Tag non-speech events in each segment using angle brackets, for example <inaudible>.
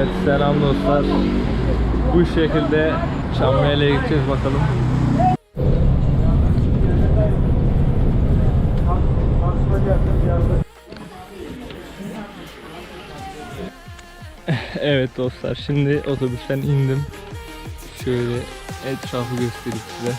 Evet, selam dostlar. Bu şekilde Çamlıhele'ye gideceğiz bakalım. <laughs> Evet dostlar şimdi otobüsten indim. Şöyle etrafı göstereyim size.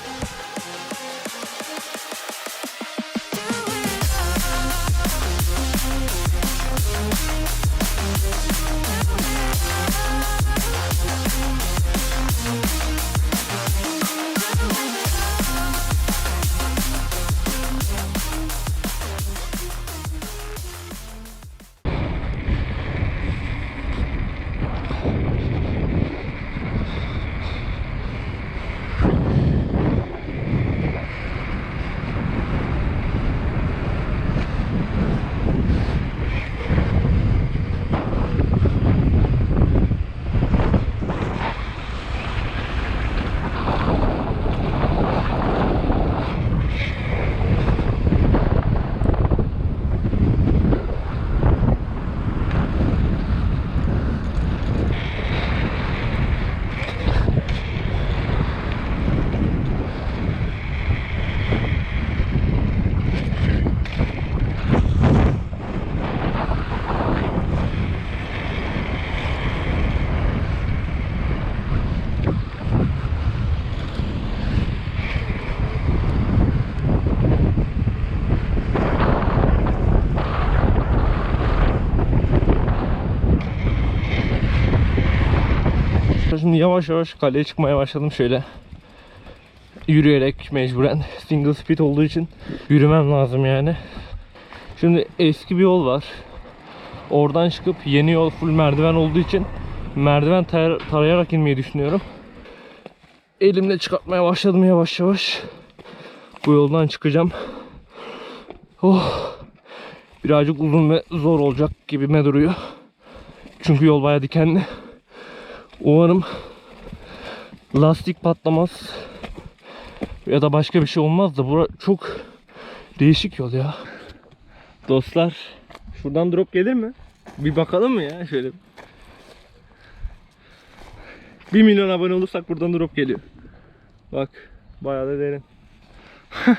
Yavaş yavaş kaleye çıkmaya başladım şöyle. Yürüyerek mecburen single speed olduğu için yürümem lazım yani. Şimdi eski bir yol var. Oradan çıkıp yeni yol full merdiven olduğu için merdiven tar- tarayarak inmeyi düşünüyorum. Elimle çıkartmaya başladım yavaş yavaş. Bu yoldan çıkacağım. Oh. Birazcık uzun ve zor olacak gibime duruyor. Çünkü yol bayağı dikenli. Umarım lastik patlamaz ya da başka bir şey olmaz da bura çok değişik yol ya. Dostlar şuradan drop gelir mi? Bir bakalım mı ya şöyle. 1 milyon abone olursak buradan drop geliyor. Bak bayağı da derin. <laughs>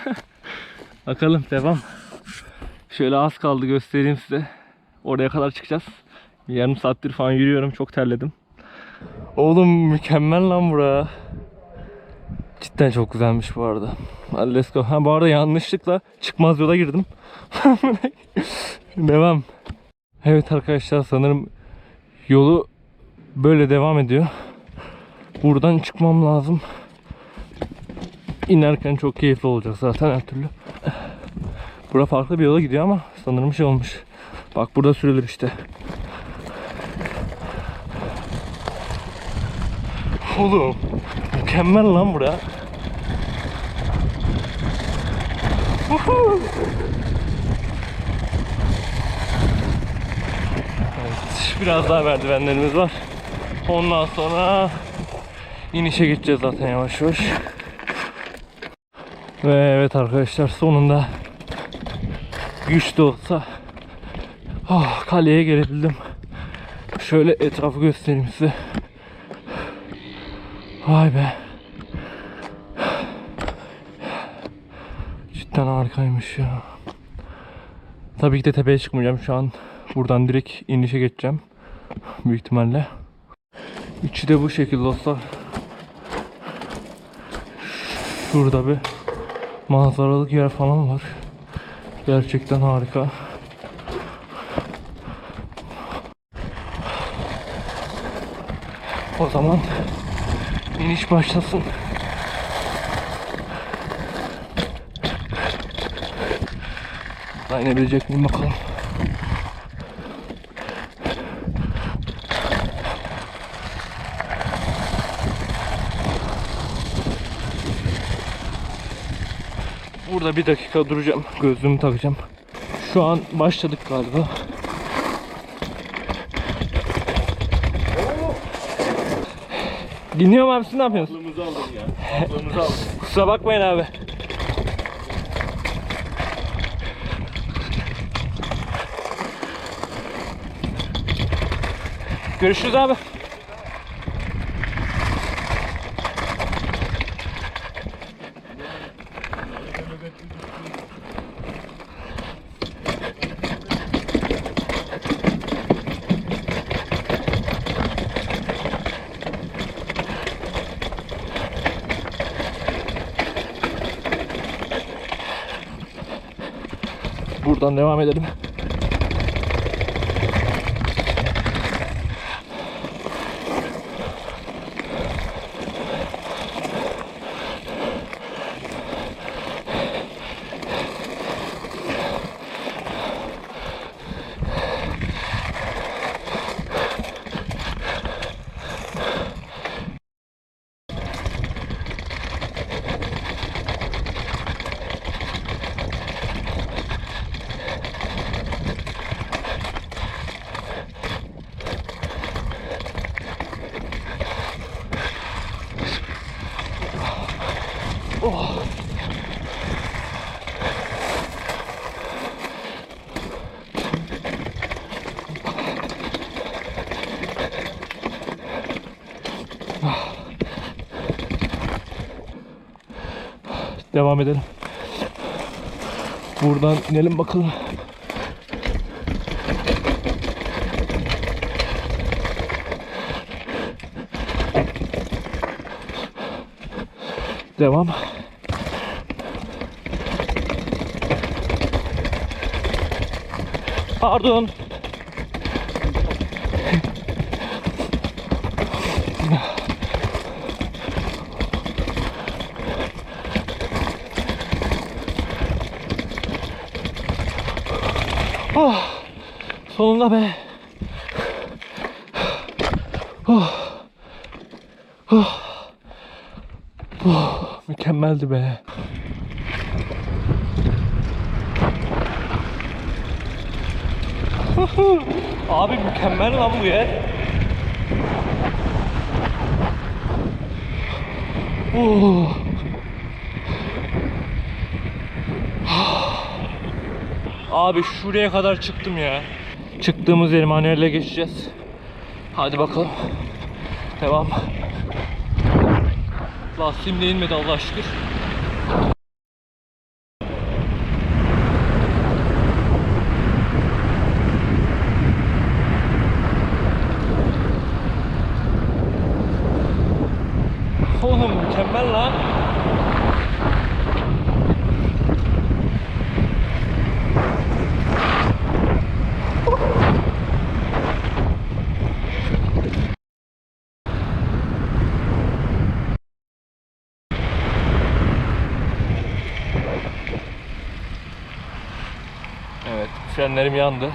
bakalım devam. Şöyle az kaldı göstereyim size. Oraya kadar çıkacağız. Yarım saattir falan yürüyorum çok terledim. Oğlum mükemmel lan bura. Cidden çok güzelmiş bu arada. Hadi let's go. Ha bu arada yanlışlıkla çıkmaz yola girdim. <laughs> devam. Evet arkadaşlar sanırım yolu böyle devam ediyor. Buradan çıkmam lazım. İnerken çok keyifli olacak zaten her türlü. Bura farklı bir yola gidiyor ama sanırım şey olmuş. Bak burada sürülür işte. Oğlum mükemmel lan bura. Evet, biraz daha merdivenlerimiz var. Ondan sonra inişe gideceğiz zaten yavaş yavaş. Ve evet arkadaşlar sonunda güç de olsa ah, kaleye gelebildim. Şöyle etrafı göstereyim size. Vay be. Cidden harikaymış ya. Tabii ki de tepeye çıkmayacağım şu an. Buradan direkt inişe geçeceğim. Büyük ihtimalle. İçi de bu şekilde dostlar. Şurada bir manzaralık yer falan var. Gerçekten harika. O zaman İniş başlasın. Dayanabilecek miyim bakalım. Burada bir dakika duracağım. Gözlüğümü takacağım. Şu an başladık galiba. Dinliyorum abi siz ne yapıyorsunuz? Aklımızı aldın ya. <laughs> Aklımızı aldın. Kusura bakmayın abi. Görüşürüz abi. Buradan devam edelim. Devam edelim. Buradan inelim bakalım. Devam. Pardon. Oh, sonunda be. Oh. Oh. Oh, mükemmeldi be. <laughs> Abi mükemmel lan bu yer. Oh. Abi şuraya kadar çıktım ya. Çıktığımız yeri manuelle geçeceğiz. Hadi bakalım. Devam. Lastiğim de inmedi Allah şükür. Oğlum mükemmel lan. Evet, frenlerim yandı.